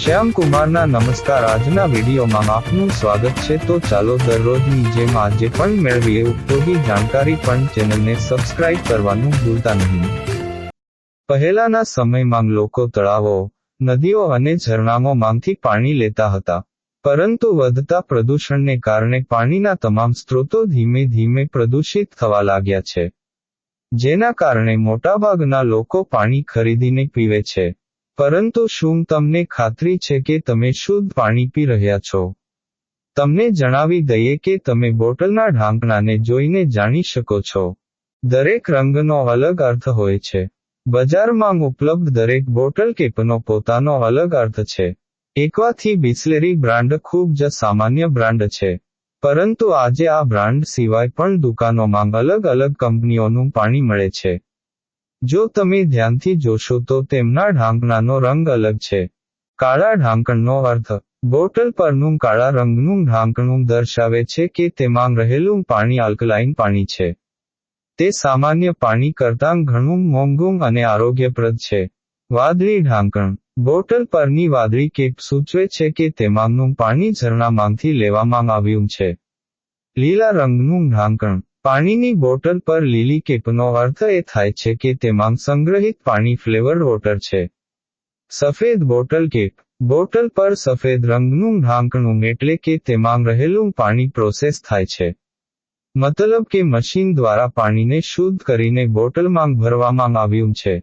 શ્યામ કુમારના નમસ્કાર. આજના વિડીયોમાં આપનું સ્વાગત છે. તો ચાલો દરરોજની જેમ આજે પણ મેળવીએ. ઉપયોગી જાણકારી પણ ચેનલને સબસ્ક્રાઇબ કરવાનું ભૂલતા નહીં. પહેલાના સમયમાં લોકો તળાવો, નદીઓ અને ઝરણાઓમાંથી પાણી લેતા હતા. પરંતુ વધતા પ્રદૂષણને કારણે પાણીના તમામ સ્ત્રોતો ધીમે ધીમે પ્રદૂષિત થવા લાગ્યા છે. જેના કારણે મોટાભાગના લોકો પાણી ખરીદીને પીવે છે. પરંતુ શું તમને ખાતરી છે કે તમે શુદ્ધ પાણી પી રહ્યા છો? તમને જણાવી દઈએ કે તમે બોટલના ઢાંકણાને જોઈને જાણી શકો છો. દરેક રંગનો અલગ અર્થ હોય છે. બજારમાં ઉપલબ્ધ દરેક બોટલ કેપનો પોતાનો અલગ અર્થ છે. એકવાથી બિસ્લેરી બ્રાન્ડ ખૂબ જ સામાન્ય બ્રાન્ડ છે. પરંતુ આજે આ બ્રાન્ડ સિવાય પણ દુકાનોમાં અલગ અલગ કંપનીઓનું પાણી મળે છે. જો તમે ધ્યાનથી જોશો તો તેમના ઢાંકણાનો રંગ અલગ છે. કાળા ઢાંકણનો અર્થ, બોટલ પરનું કાળા રંગનું ઢાંકણું દર્શાવે છે કે તેમાં રહેલું પાણી આલ્કલાઇન પાણી છે. તે સામાન્ય પાણી કરતાં ઘણું મોંઘું અને આરોગ્યપ્રદ છે. વાદળી ઢાંકણ, બોટલ પરની વાદળી કેપ સૂચવે છે કે તેમાંનું પાણી ઝરણામાંથી લેવામાં આવ્યું છે. લીલા રંગનું ઢાંકણ પાણીની બોટલ પર લીલી કેપનો અર્થ એ થાય છે કે તેમાં સંગ્રહિત પાણી ફ્લેવર્ડ વોટર છે. સફેદ બોટલ કેપ બોટલ પર સફેદ રંગનું ઢાંકણું એટલે કે તેમાં રહેલું પાણી પ્રોસેસ થાય છે. મતલબ કે મશીન દ્વારા પાણીને શુદ્ધ કરીને બોટલમાં ભરવામાં આવ્યું છે.